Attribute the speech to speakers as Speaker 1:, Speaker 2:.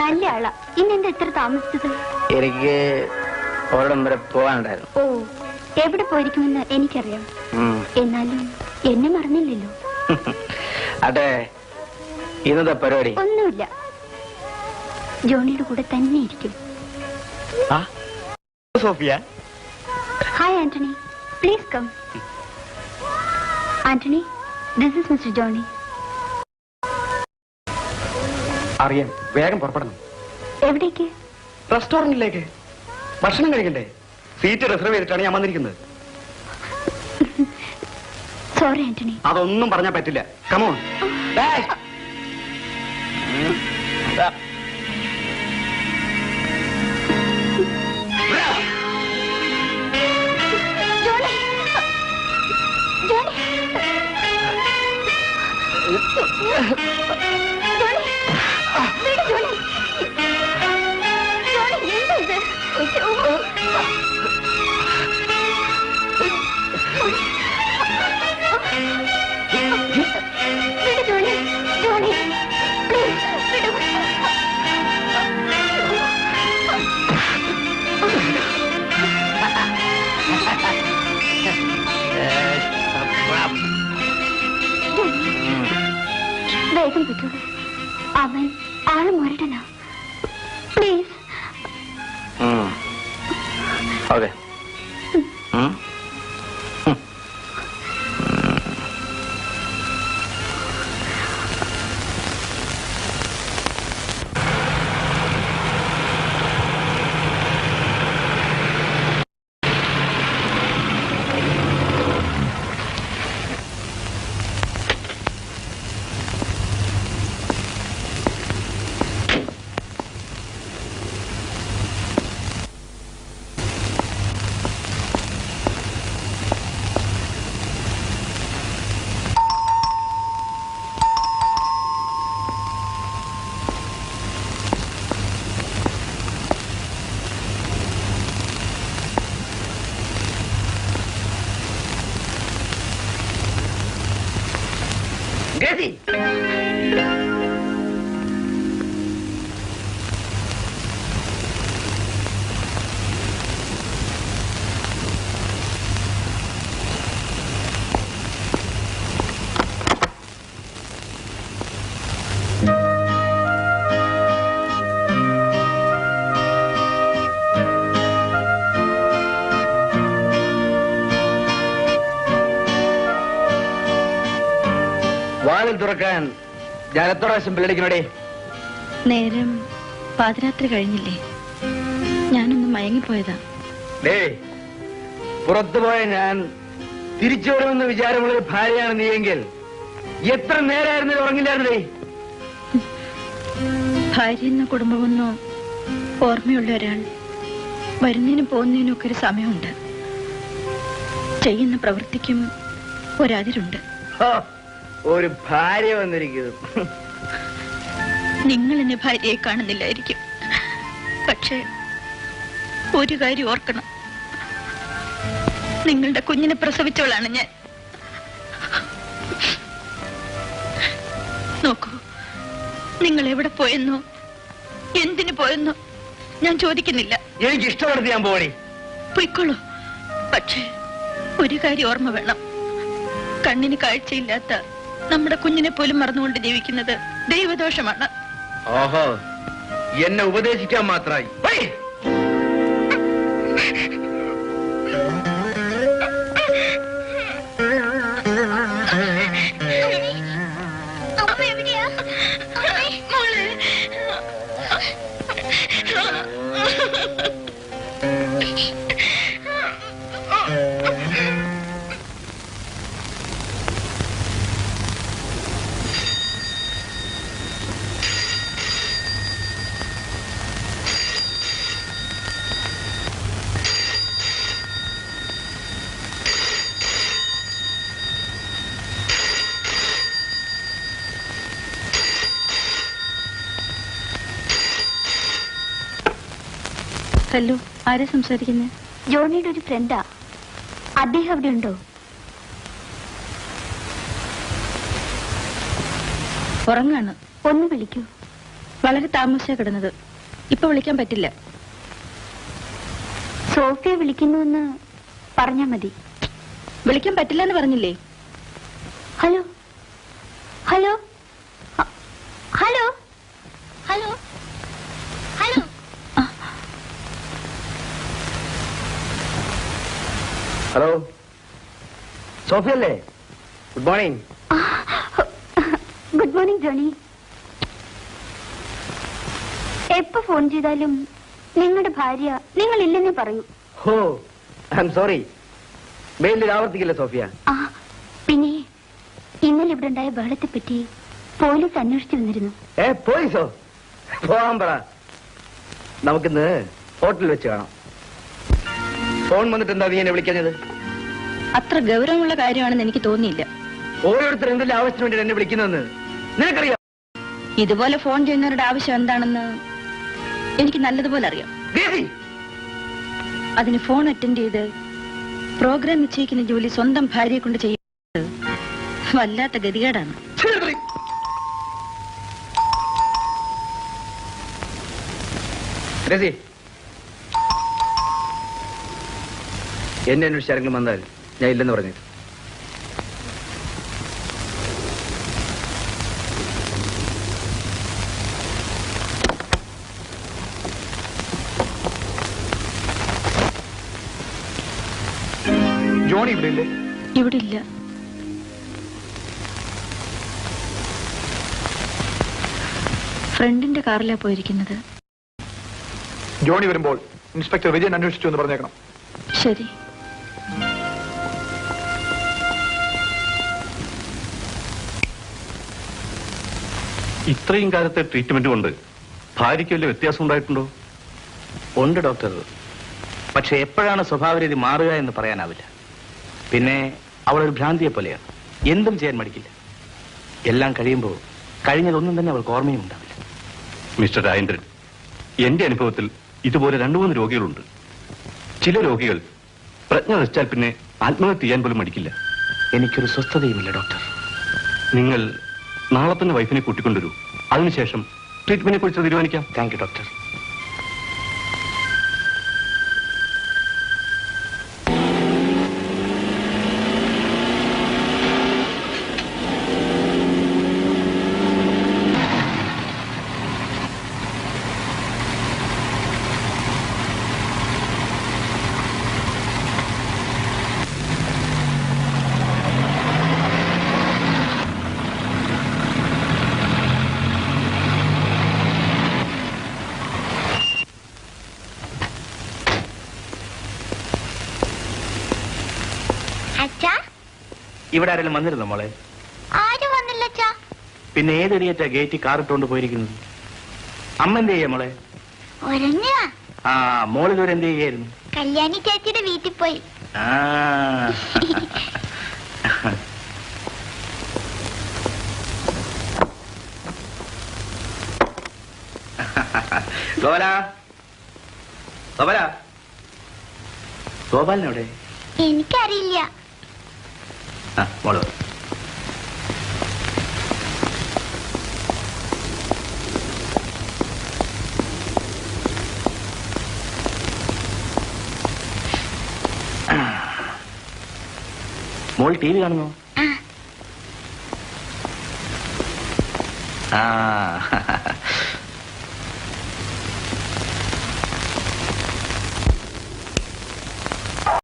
Speaker 1: നല്ല ആളാ. ഇന്നെന്താ ഇത്ര താമസിച്ചത്?
Speaker 2: എനിക്ക് ഒരിടം വരെ പോകാനുണ്ടായിരുന്നു.
Speaker 1: ഓ എവിടെ പോയിരിക്കുമെന്ന് എനിക്കറിയാം. എന്നാലും എന്നെ മറന്നില്ലല്ലോ.
Speaker 2: അതെ ഇന്നത്തെ പരിപാടി.
Speaker 1: ഒന്നുമില്ല. ജോണിയുടെ കൂടെ തന്നെ ഇരിക്കും.
Speaker 2: ആ? Sophia.
Speaker 1: Hi Antony. Please come Antony this is mister Johnny
Speaker 3: അറിയാൻ വേഗം പുറപ്പെടണം.
Speaker 1: എവിടേക്ക്?
Speaker 3: റെസ്റ്റോറന്റിലേക്ക് ഭക്ഷണം കഴിക്കണ്ടേ? സീറ്റ് റിസർവ് ചെയ്തിട്ടാണ് ഞാൻ വന്നിരിക്കുന്നത്.
Speaker 1: സോറി ആന്റണി
Speaker 3: അതൊന്നും പറഞ്ഞാൽ പറ്റില്ല. Come on
Speaker 1: Oh, my God. വേഗം പറ്റൂ അവൻ ആൾ മുരടനാ പ്ലീസ്
Speaker 2: ഓക്കെ വാതിൽ തുറക്കാൻ ഞാൻ എത്ര പ്രാവശ്യം ബെല്ലടിക്കണോടെ
Speaker 4: നേരം പാതിരാത്രി കഴിഞ്ഞില്ലേ. ഞാനൊന്ന് മയങ്ങിപ്പോയതാ.
Speaker 2: ഡേ പുറത്തു പോയ ഞാൻ തിരിച്ചു വരുമെന്ന് വിചാരമുള്ള ഒരു ഭാര്യയാണ് നീയെങ്കിൽ. എത്ര നേരമായിരുന്നു ഉറങ്ങില്ലായിരുന്നേ
Speaker 4: എന്ന കുടുംബമൊന്നോ ഓർമ്മയുള്ള ഒരാൾ വരുന്നതിനും പോകുന്നതിനും ഒക്കെ ഒരു സമയമുണ്ട്. ചെയ്യുന്ന പ്രവൃത്തിക്കും ഒരതിരുണ്ട്.
Speaker 2: ഒരു ഭാര്യ വന്നിരിക്കുന്നു.
Speaker 4: നിങ്ങൾ എന്നെ ഭാര്യയെ കാണുന്നില്ലായിരിക്കും. പക്ഷേ ഒരു കാര്യം ഓർക്കണം. നിങ്ങളുടെ കുഞ്ഞിനെ പ്രസവിച്ചോളാണ് ഞാൻ. നോക്കൂ നിങ്ങൾ എവിടെ പോയെന്നോ എന്തിനു പോയെന്നോ ഞാൻ ചോദിക്കുന്നില്ല.
Speaker 2: എനിക്ക് ഇഷ്ടപ്പെടുത്തി ഞാൻ പോടി
Speaker 4: പൊയ്ക്കോളൂ. പക്ഷേ ഒരു കാര്യം ഓർമ്മ വേണം. കണ്ണിന് കാഴ്ചയില്ലാത്ത നമ്മുടെ കുഞ്ഞിനെ പോലും മറന്നുകൊണ്ട് ജീവിക്കുന്നത് ദൈവദോഷമാണ്.
Speaker 2: ഓഹോ എന്നെ ഉപദേശിക്കാൻ മാത്രമായി.
Speaker 4: ഹലോ ആരാ സംസാരിക്കുന്നത്
Speaker 1: ജോണിയുടെ ഒരു ഫ്രണ്ടാ അദ്ദേഹം അവിടെ ഉണ്ടോ?
Speaker 4: ഉറങ്ങാണ്.
Speaker 1: ഒന്ന് വിളിക്കൂ.
Speaker 4: വളരെ താമസിച്ചാ കിടന്നത്. ഇപ്പൊ വിളിക്കാൻ പറ്റില്ല.
Speaker 1: സോഫിയ വിളിക്കുന്നുവെന്ന് പറഞ്ഞാ മതി.
Speaker 4: വിളിക്കാൻ പറ്റില്ല എന്ന് പറഞ്ഞില്ലേ?
Speaker 1: ഹലോ? ഹലോ ഹ- hello hello hello
Speaker 5: hello സോഫിയല്ലേ? Good morning
Speaker 1: good morning Johnny. എപ്പോ ഫോൺ ചെയ്താലും നിങ്ങളുടെ ഭാര്യ നിങ്ങൾ ഇല്ലെന്ന് പറയൂ.
Speaker 5: ഹോ ഐ എം സോറി മെയിലിൽ ആവർത്തിക്കില്ല സോഫിയ.
Speaker 1: ആ പിന്നെ ഇന്നലെ ഇവിടെ ഉണ്ടായ ബഹളത്തെ പറ്റി പോലീസ് അന്വേഷിച്ചു വന്നിരുന്നു.
Speaker 5: ഏ പോലീസോ? പോവാൻ പറ. നമുക്കിന്ന് ഹോട്ടലിൽ വെച്ച് കാണാം. ഫോൺ വന്നിട്ട് എന്താ നീ എന്നെ വിളിക്കുന്നത്?
Speaker 4: അത്ര ഗൗരവമുള്ള കാര്യമാണെന്ന് എനിക്ക് തോന്നിയില്ല.
Speaker 5: ഓരോരുത്തർ എന്തെല്ലാം ആവശ്യത്തിന് വേണ്ടി എന്നെ വിളിക്കുന്നതെന്ന്? നിനക്കറിയാം?
Speaker 4: ഇതുപോലെ ഫോൺ ചെയ്യുന്നവരുടെ ആവശ്യം എന്താണെന്ന് എനിക്ക് നല്ലതുപോലെ അറിയാം.
Speaker 5: ദേവി
Speaker 4: അതിന് ഫോൺ അറ്റൻഡ് ചെയ്ത് പ്രോഗ്രാം നിശ്ചയിക്കുന്ന ജോലി സ്വന്തം ഭാര്യയെ കൊണ്ട് ചെയ്യുന്നത് വല്ലാത്ത ഗതികേടാണ്.
Speaker 5: രസി എന്നെ അന്വേഷിച്ച് ആരെങ്കിലും വന്നാൽ ഞാൻ ഇല്ലെന്ന് പറഞ്ഞു
Speaker 6: ജോണി ഇവിടെ ഇല്ലേ
Speaker 4: ഇവിടെ ഇല്ല ഫ്രണ്ടിന്റെ കാറിലാ പോയിരിക്കുന്നത്.
Speaker 6: ജോണി വരുമ്പോൾ ഇൻസ്പെക്ടർ വിജയൻ അന്വേഷിച്ചു എന്ന് പറഞ്ഞേക്കണം.
Speaker 4: ശരി.
Speaker 7: ഇത്രയും കാലത്തെ ട്രീറ്റ്മെന്റ് കൊണ്ട് ഭാര്യയ്ക്ക് വലിയ വ്യത്യാസം ഉണ്ടായിട്ടുണ്ടോ?
Speaker 5: ഉണ്ട് ഡോക്ടർ പക്ഷെ എപ്പോഴാണ് സ്വഭാവരീതി മാറുക എന്ന് പറയാനാവില്ല. പിന്നെ അവൾ ഒരു ഭ്രാന്തിയെ പോലെയാണ്. എന്തും ചെയ്യാൻ മടിക്കില്ല. എല്ലാം കഴിയുമ്പോൾ കഴിഞ്ഞതൊന്നും തന്നെ അവൾക്ക് ഓർമ്മയും ഉണ്ടാവില്ല.
Speaker 7: മിസ്റ്റർ രാജേന്ദ്രൻ എന്റെ അനുഭവത്തിൽ ഇതുപോലെ രണ്ടു മൂന്ന് രോഗികളുണ്ട്. ചില രോഗികൾ പ്രജ്ഞ നശിച്ചാൽ പിന്നെ ആത്മഹത്യ ചെയ്യാൻ പോലും മടിക്കില്ല.
Speaker 5: എനിക്കൊരു സ്വസ്ഥതയുമില്ല ഡോക്ടർ
Speaker 7: നിങ്ങൾ നാളെ തന്നെ വൈഫിനെ കൂട്ടിക്കൊണ്ടുവരൂ. അതിനുശേഷം ട്രീറ്റ്മെന്റിനെ കുറിച്ച് തീരുമാനിക്കാം.
Speaker 5: താങ്ക് യു ഡോക്ടർ
Speaker 1: അച്ഛാ
Speaker 5: ഇവിടെ ആരെങ്കിലും വന്നിരുന്നോ മോളെ?
Speaker 1: ആരും വന്നില്ല അച്ഛാ.
Speaker 5: പിന്നെ ഏതെടിയറ്റാ ഗേറ്റ് കാറിട്ടുകൊണ്ട് പോയിരിക്കുന്നത്? അമ്മ എന്ത് ചെയ്യാ മോളെ?
Speaker 1: ആ
Speaker 5: ആ ഒരു എന്ത് ചെയ്യായിരുന്നു
Speaker 1: കല്യാണി ചേച്ചിയുടെ വീട്ടിൽ പോയി.
Speaker 5: ആ. ഗോപാല. ഗോപാല. ഗോപാലിനെവിടെ?
Speaker 1: എനിക്കറിയില്ല.
Speaker 5: ആ മോൾ. മോൾ ടി വി കാണുന്നു? ആ.